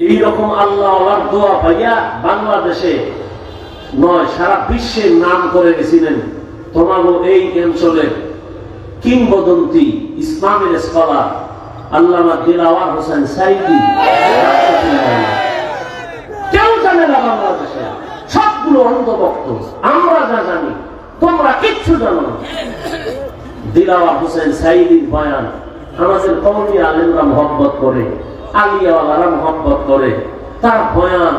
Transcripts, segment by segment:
এইরকম আল্লাহ দোয়া পাইয়া বাংলাদেশে নয়, সারা বিশ্বের নাম করে গেছিলেন তোমারও এই অঞ্চলের কিংবদন্তি ইসলামের স্কলার আল্লামা দিলাওয়ার হোসেন সাইদি। কেউ জানে না বাংলাদেশে? সবগুলো অন্ধভক্ত আমরা যা জানি, তোমরা কিচ্ছু জানো না। দিলাওয়ার হোসেন সাইদির বয়ান, আমাদের কমনি আলেমরা মহব্বত করে। আলিয়াওয়ালারা মহব্বত করে। তার বয়ান,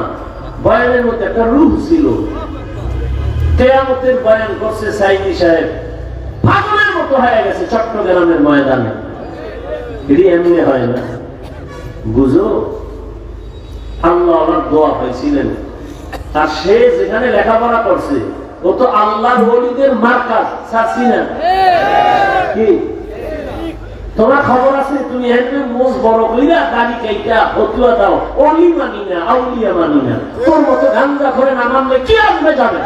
বয়ানের মধ্যে একটা রূপ ছিল। কেয়ামতের বয়ান করছে সাইদি সাহেব। পাগলের মতো হয়ে গেছে চট্টগ্রামের ময়দানে। এটি এমনি হয় না। বুঝো? আল্লাহ দোয়া আর সে যেখানে লেখাপড়া করছে, ও তো আল্লাহর ওলিদের মার্কাজ চাচ্ছি না কি? তোমার খবর আছে তুমি একদম মোজ বড় কইরা দাড়ি কাইটা হতুয়া দাও। অলি মানি না আউলিয়া মানি না। তোর মতো গাঞ্জা করে না মানলে কি আসবে যাবে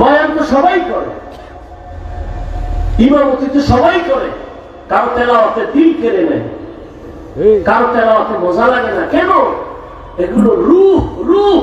বয়ান তো সবাই করে। ইমামতি তো সবাই করে। কারও তেলাওয়াতে দিল কেড়ে নেয়। কারও তেলাওয়াতে মজা লাগে না। কেন? এগুলো রুহ রুহ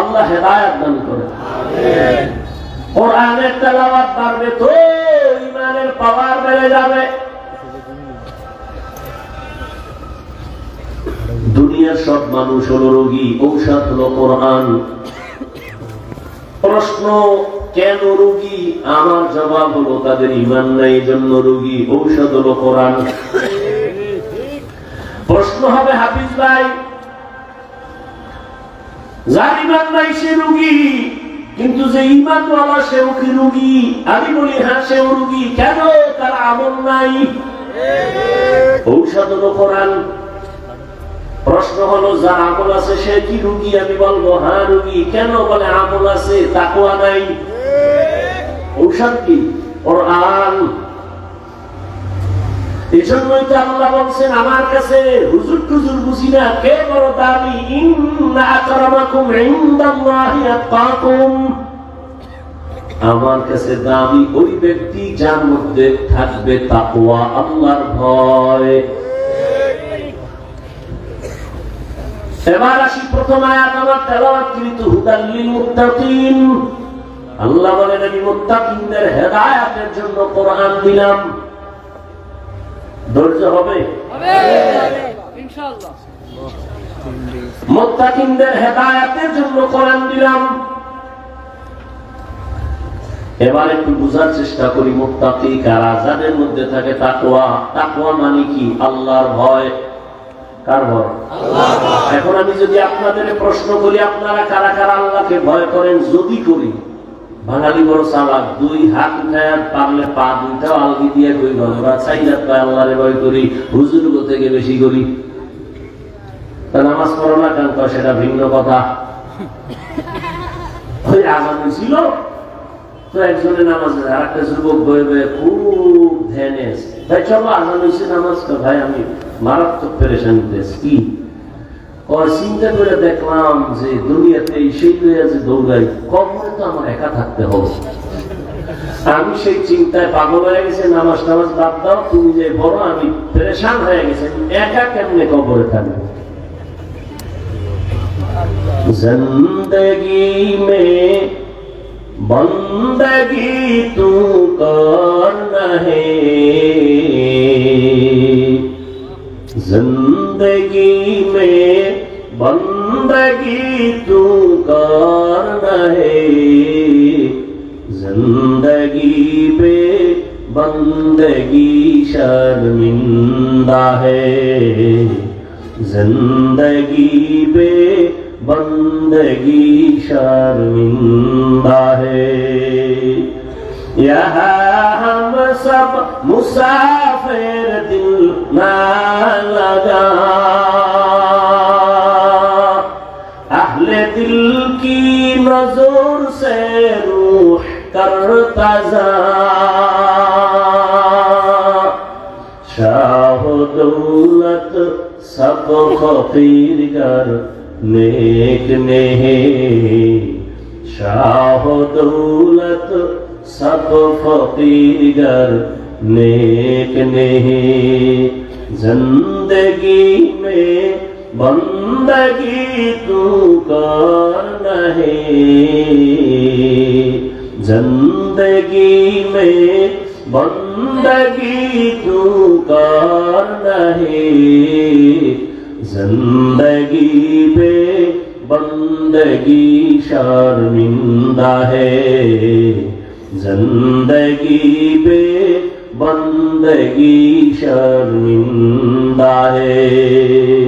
আল্লাহ দান করে। কোরআনের তেলাওয়াত বাড়বে তো ইমানের পাওয়ার বেড়ে যাবে। দুনিয়ার সব মানুষ হলো রোগী, ঔষধ হলো কোরআন। প্রশ্ন, কেন রোগী? আমার জবাব হলো, তাদের ইমান নাই জন্য রোগী, ঔষধ হলো কোরআন। প্রশ্ন হবে হাফিজ ভাই যার ইমান নাই সে রুগী, কিন্তু যে ইমান রুগী? আমি বলি হ্যাঁ রুগী। কেন? তার আমল নাই। ঔষধ প্রশ্ন হলো, যার আমল আছে সে কি রুগী? আমি বলব হ্যাঁ রুগী। কেন বলে আমল আছে? তাকুয়া নাই। ঔষধ কি? আমার কাছে দামি? ওই ব্যক্তি যার মধ্যে থাকবে তাকওয়া, আল্লাহর ভয়। এবার আসি প্রথম আয়াত আমার তেলাওয়াতকৃত হুদাল্লিল মুত্তাকিন আল্লাহ বলেন, আমি মুত্তাকিনদের হেদায়েতের জন্য কোরআন দিলাম। ধৈর্য হবে? মোত্তাকিনদের হেদায়াতের জন্য কোরআন দিলাম। এবার একটু বুঝার চেষ্টা করি মোত্তাকি কারা যাদের মধ্যে থাকে তাকওয়া। তাকওয়া মানে কি? আল্লাহর ভয়। কার ভয়। এখন আমি যদি আপনাদের প্রশ্ন করি আপনারা কারা কারা আল্লাহকে ভয় করেন? যদি করি। বাঙালি বড় চালাক, দুই হাত উঠায় পারলে পা দুইটাও আলগি দিয়ে কই আমরা চাই না পায় আল্লাহরে ভয় করি, হুজুর থেকে বেশি করি? তা নামাজ পড়ো না কেন? সেটা ভিন্ন কথা। ওই আজান ছিল তো একজনের নামাজ আর একটা যুবক বয়ে বয়ে খুব ধ্যানে। ভাই, চলো আজান হয়েছে নামাজ। ভাই, আমি মারাত্মক পেরেশান কি? ওর চিন্তা করে দেখলাম যে দুনিয়াতে এই সেই লইয়া যে দৌড়াই কবরে তো আমার একা থাকতে হবে আমি সেই চিন্তায় পাগল হয়ে গেছে নামাজ টামাজ বাদ দাও তুমি যে বড় আমি পেরেশান হয়ে গেছে একা কেমনে কবরে থাকবো जिंदगी में बंदगी तू कर है जिंदगी में बंदगी तू कर है ज़िंदगी पे बंदगी शर्मिंदा है। ज़िंदगी पे बंदगी शर्मिंदा है। यहाँ हम सब मुसाफिर दिल ना लगा। اہل دل کی نظر سے روح کر تازہ شاہ دولت سب خطیر کر نیک نہیں شاہ دولت سب فقیر گر نیک نہیں زندگی میں बंदगी तू कर नहीं। ज़िंदगी में बंदगी तू कर नहीं। ज़िंदगी पे बंदगी शर्मिंदा है। ज़िंदगी पे बंदगी शर्मिंदा है।